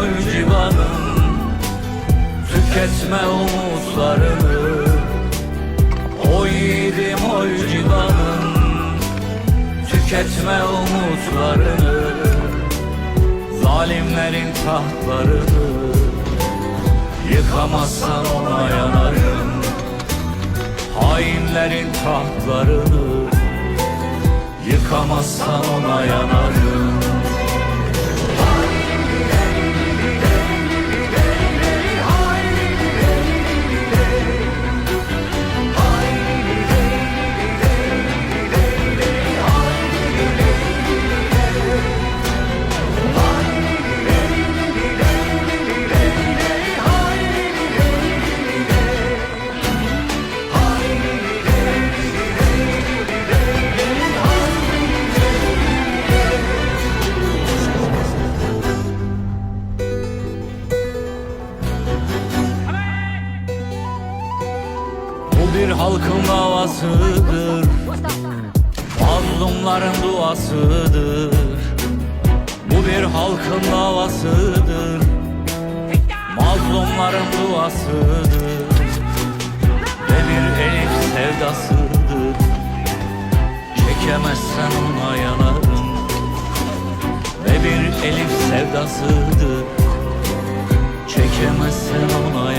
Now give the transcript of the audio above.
yiğidim oy civanım Tüketme umutlarını. O yiğidim oy civanım Tüketme umutlarını. Zalimlerin tahtlarını. Yıkamazsan ona yanarım. Hainlerin tahtlarını. Yıkamazsan ona yanarım bir halkın davasıdır. Mazlumların duasıdır. Bu bir halkın davasıdır. Mazlumların duasıdır. Ve bir elif sevdasıdır. Çekemezsen ona yanarım. Ve bir elif sevdasıdır. Çekemezsen ona